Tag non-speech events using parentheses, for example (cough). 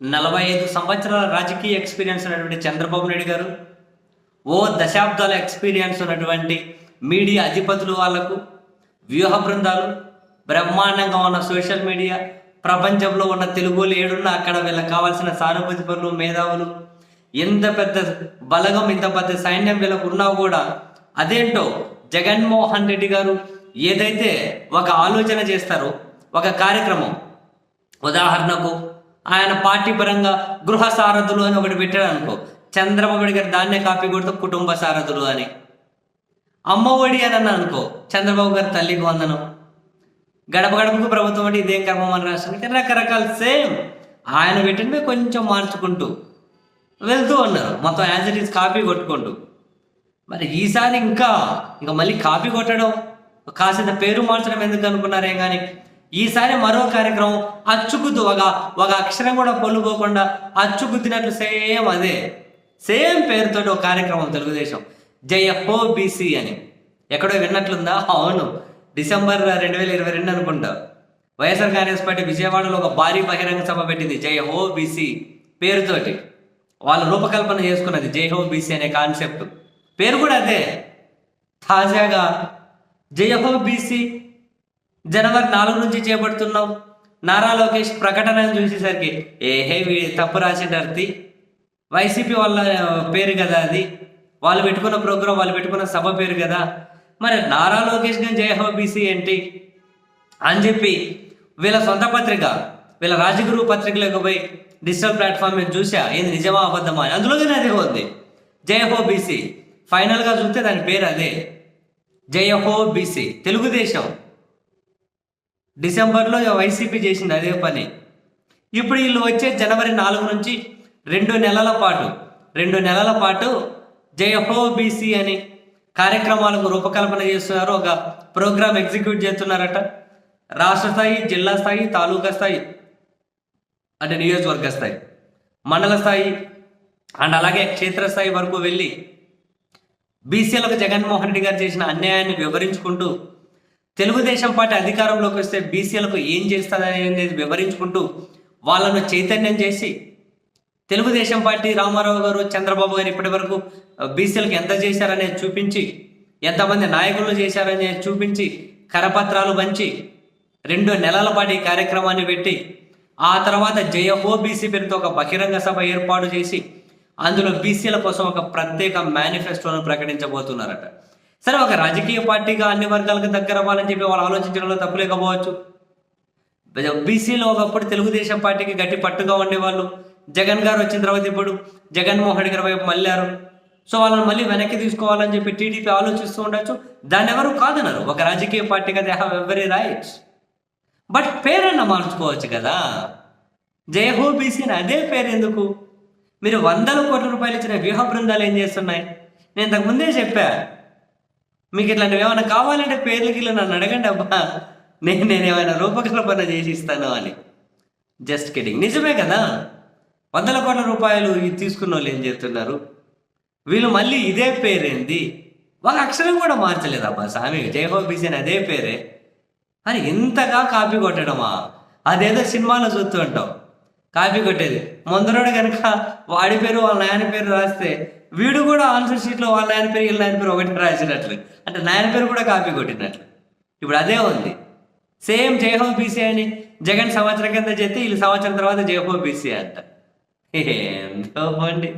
నలభై ఐదు సంవత్సరాల రాజకీయ ఎక్స్పీరియన్స్ ఉన్నటువంటి చంద్రబాబు నాయుడు గారు ఓ దశాబ్దాల ఎక్స్పీరియన్స్ ఉన్నటువంటి మీడియా అధిపతులు వాళ్ళకు వ్యూహ బృందాలు బ్రహ్మాండంగా ఉన్న సోషల్ మీడియా ప్రపంచంలో ఉన్న తెలుగులు ఏడున్న అక్కడ వీళ్ళకి కావాల్సిన సానుభూతి పనులు మేధావులు ఎంత పెద్ద బలగం ఇంత పెద్ద సైన్యం వీళ్ళకు ఉన్నా కూడా అదేంటో జగన్మోహన్ రెడ్డి గారు ఏదైతే ఒక ఆలోచన చేస్తారో ఒక కార్యక్రమం ఉదాహరణకు ఆయన పార్టీ పరంగా గృహ సారథులు అని ఒకటి పెట్టాడు అనుకో చంద్రబాబు గారి గారు దాన్నే కాపీ కొడుతూ కుటుంబ సారథులు అని. అమ్మఒడి అని అన్నా అనుకో చంద్రబాబు గారు తల్లికి వందనం. గడప గడపకు ప్రభుత్వం అంటే ఇదేం కర్మం అని రాష్ట్రానికి రకరకాల సేమ్. ఆయన పెట్టినవి కొంచెం మార్చుకుంటూ వెళ్తూ ఉన్నారు. మొత్తం యాజ్ ఇట్ ఈస్ కాపీ కొట్టుకుంటూ. మరి ఈసారి ఇంకా ఇంకా మళ్ళీ కాపీ కొట్టడం కాసేంత పేరు మార్చడం ఎందుకు అనుకున్నారేం కానీ ఈసారి మరో కార్యక్రమం అచ్చుకుద్దు ఒక ఒక అక్షరం కూడా పొల్లుపోకుండా అచ్చుకుద్దినట్లు సేమ్ అదే. సేమ్ పేరుతో ఒక కార్యక్రమం తెలుగుదేశం. జయ హో బీసీ అని. ఎక్కడో విన్నట్లుందా? అవును. డిసెంబర్ రెండు వేల ఇరవై రెండు అనుకుంటా. వైఎస్ఆర్ కాంగ్రెస్ పార్టీ విజయవాడలో ఒక భారీ బహిరంగ సభ పెట్టింది జయ హో బీసీ పేరుతోటి. వాళ్ళ రూపకల్పన చేసుకున్నది జై హో బీసీ అనే కాన్సెప్ట్. పేరు కూడా అదే. తాజాగా జయ హో బీసీ జనవరి నాలుగు నుంచి చేపడుతున్నాం నారా లోకేష్ ప్రకటనను చూసేసరికి ఏహే వీ తప్పు రాసిండర్తి వైసీపీ వాళ్ళ పేరు కదా అది. వాళ్ళు పెట్టుకున్న ప్రోగ్రాం వాళ్ళు పెట్టుకున్న సభ పేరు కదా. మరి నారా లోకేష్ గారి జయహో బీసీ ఏంటి? అని చెప్పి వీళ్ళ సొంత పత్రిక వీళ్ళ రాజగురు పత్రికలకు పోయి డిజిటల్ ప్లాట్ఫామ్ మీద చూసా ఏంది నిజమా అబద్ధమా అని. అందులోనే అదే ఉంది. జయహో బీసీ. ఫైనల్గా చూస్తే దాని పేరు అదే. జయహో బీసీ. తెలుగుదేశం. డిసెంబర్లో వైసీపీ చేసింది అదే పని. ఇప్పుడు వీళ్ళు వచ్చే జనవరి నాలుగు నుంచి రెండు నెలల పాటు రెండు నెలల పాటు జయ హో బీసీ అని కార్యక్రమాలకు రూపకల్పన చేస్తున్నారు. ఒక ప్రోగ్రామ్ ఎగ్జిక్యూట్ చేస్తున్నారట. రాష్ట్ర స్థాయి జిల్లా స్థాయి తాలూకా స్థాయి అంటే నియోజకవర్గ స్థాయి మండల స్థాయి అండ్ అలాగే క్షేత్రస్థాయి వరకు వెళ్ళి బీసీలకు జగన్మోహన్ రెడ్డి గారు చేసిన అన్యాయాన్ని వివరించుకుంటూ తెలుగుదేశం పార్టీ అధికారంలోకి వస్తే బీసీలకు ఏం చేస్తుందనేది అనేది వివరించుకుంటూ వాళ్ళను చైతన్యం చేసి తెలుగుదేశం పార్టీ రామారావు గారు చంద్రబాబు గారు ఇప్పటి వరకు బీసీలకు ఎంత చేశారనేది చూపించి ఎంతమంది నాయకులు చేశారనేది చూపించి కరపత్రాలు పంచి రెండు నెలల పాటు ఈ కార్యక్రమాన్ని పెట్టి ఆ తర్వాత జయ హో బీసీ పేరుతో ఒక బహిరంగ సభ ఏర్పాటు చేసి అందులో బీసీల కోసం ఒక ప్రత్యేక మేనిఫెస్టోను ప్రకటించబోతున్నారట. సరే ఒక రాజకీయ పార్టీగా అన్ని వర్గాలకు దగ్గర అవ్వాలని చెప్పి వాళ్ళు ఆలోచించడంలో తప్పులేకపోవచ్చు బీసీలో ఒకప్పుడు తెలుగుదేశం పార్టీకి గట్టి పట్టుగా ఉండేవాళ్ళు. జగన్ గారు వచ్చిన తర్వాత ఇప్పుడు జగన్మోహన్ రెడ్డి గారి వైపు మళ్ళారు. సో వాళ్ళని మళ్ళీ వెనక్కి తీసుకోవాలని చెప్పి టీడీపీ ఆలోచిస్తూ ఉండొచ్చు. దాన్ని ఎవరు కాదన్నారు. ఒక రాజకీయ పార్టీగా they have every rights but పేరన్న మార్చుకోవచ్చు కదా. జయహో బీసీని అదే పేరు ఎందుకు? మీరు వందల కోట్ల రూపాయలు ఇచ్చిన వ్యూహ బృందాలు ఏం చేస్తున్నాయి? నేను ఇంతకు ముందే చెప్పా. మీకు ఇట్లాంటివి ఏమైనా కావాలంటే పేర్లకి ఇలా నన్ను అడగండి అబ్బా. నేను నేను ఏమైనా రూపకల్పన చేసి ఇస్తాను అని. జస్ట్ కిడింగ్ నిజమే కదా? వందల కోట్ల రూపాయలు ఇది తీసుకున్న వాళ్ళు ఏం చేస్తున్నారు? వీళ్ళు మళ్ళీ ఇదే పేరేంది? ఒక అక్షరం కూడా మార్చలేదు అబ్బా స్వామి. జయహో బిజన్ అదే పేరే. అని ఇంతగా కాపీ కొట్టడమా? అదేదో సినిమాలో చూస్తూ ఉంటాం. కాపీ కొట్టేది. ముందరోడు కనుక వాడి పేరు వాళ్ళ నాయన పేరు రాస్తే వీడు కూడా ఆన్సర్ షీట్లో వాళ్ళ నాయన పేరు వీళ్ళ నాయన పేరు ఒకటి రాసినట్లు. అంటే నాయన పేరు కూడా కాపీ కొట్టినట్లు. ఇప్పుడు అదే ఉంది. సేమ్ జయహో బీసీ అని జగన్ సంవత్సరం కింద చెప్తే వీళ్ళు సంవత్సరం తర్వాత జయహో బీసీ అంట. (laughs) ఏందో అండి